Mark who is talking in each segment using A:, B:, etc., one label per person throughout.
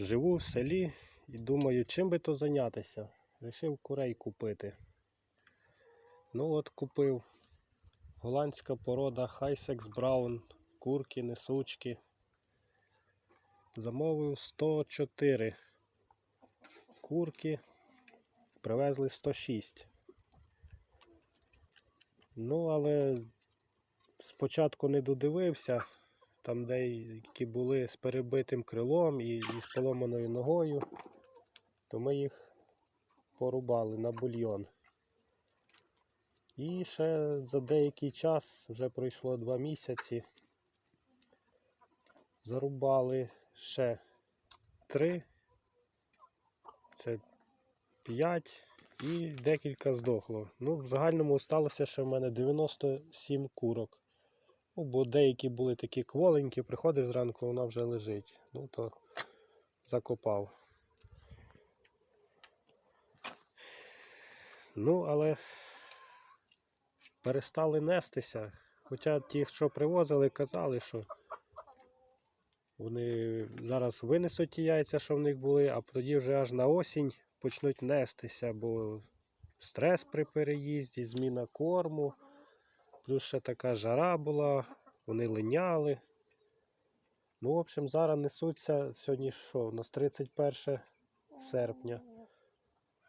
A: Живу в селі і думаю, чим би то зайнятися. Рішив курей купити. Ну от купив голландська порода Хайсекс Браун, курки, несучки. Замовив 104 курки, привезли 106. Ну, але спочатку не додивився, там деякі були з перебитим крилом і, і з поломаною ногою, то ми їх порубали на бульйон. І ще за деякий час, вже пройшло два місяці, зарубали ще три, це п'ять і декілька здохло. Ну, в загальному сталося, що в мене 97 курок. Ну, бо деякі були такі кволенькі, приходив зранку, вона вже лежить. Ну, то закопав. Ну, але перестали нестися. Хоча ті, що привозили, казали, що вони зараз винесуть ті яйця, що в них були, а тоді вже аж на осінь почнуть нестися, бо стрес при переїзді, зміна корму, плюс ще така жара була, вони линяли. Ну, в общем, зараз несуться сьогодні що? У нас 31 серпня.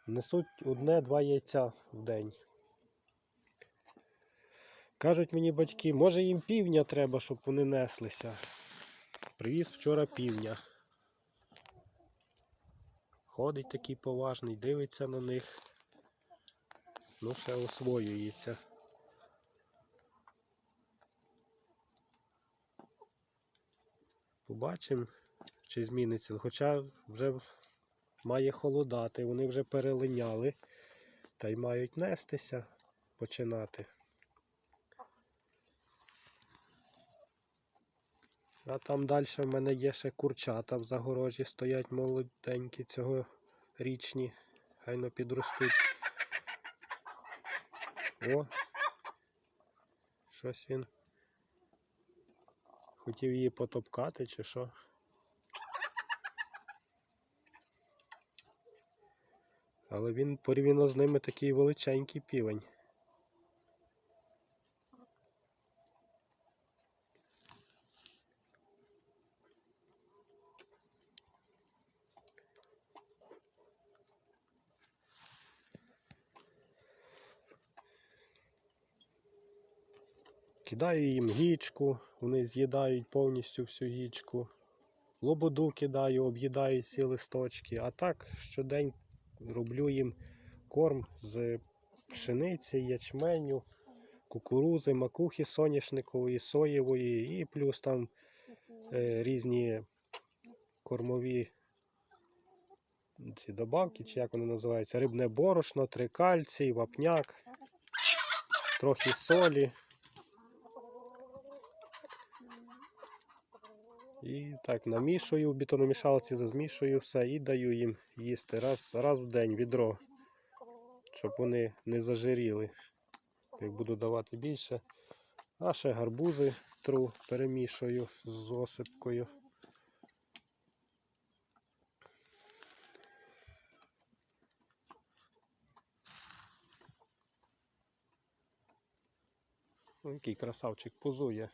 A: Несуть одне-два яйця в день. Кажуть мені батьки, може їм півня треба, щоб вони неслися. Привіз вчора півня. Ходить такий поважний, дивиться на них. Ну, ще освоюється. Побачимо, чи зміниться. Хоча вже має холодати, вони вже перелиняли та й мають нестися, починати. А там далі в мене є ще курчата в загорожі, стоять молоденькі цього річні. Хайно підростуть. О! Щось він хотів її потопкати чи що. Але він порівняно з ними такий величенький півень. Кидаю їм гічку, вони з'їдають повністю всю гічку. Лободу кидаю, об'їдають всі листочки. А так щодень роблю їм корм з пшениці, ячменю, кукурузи, макухи соняшникової, соєвої і плюс там е, різні кормові ці добавки, чи як вони називаються, рибне борошно, трикальцій, вапняк, трохи солі. І так намішую в бетономішалці, зазмішую все і даю їм їсти раз, раз в день відро, щоб вони не зажиріли. Як буду давати більше. А ще гарбузи тру перемішую з осипкою. Який красавчик позує.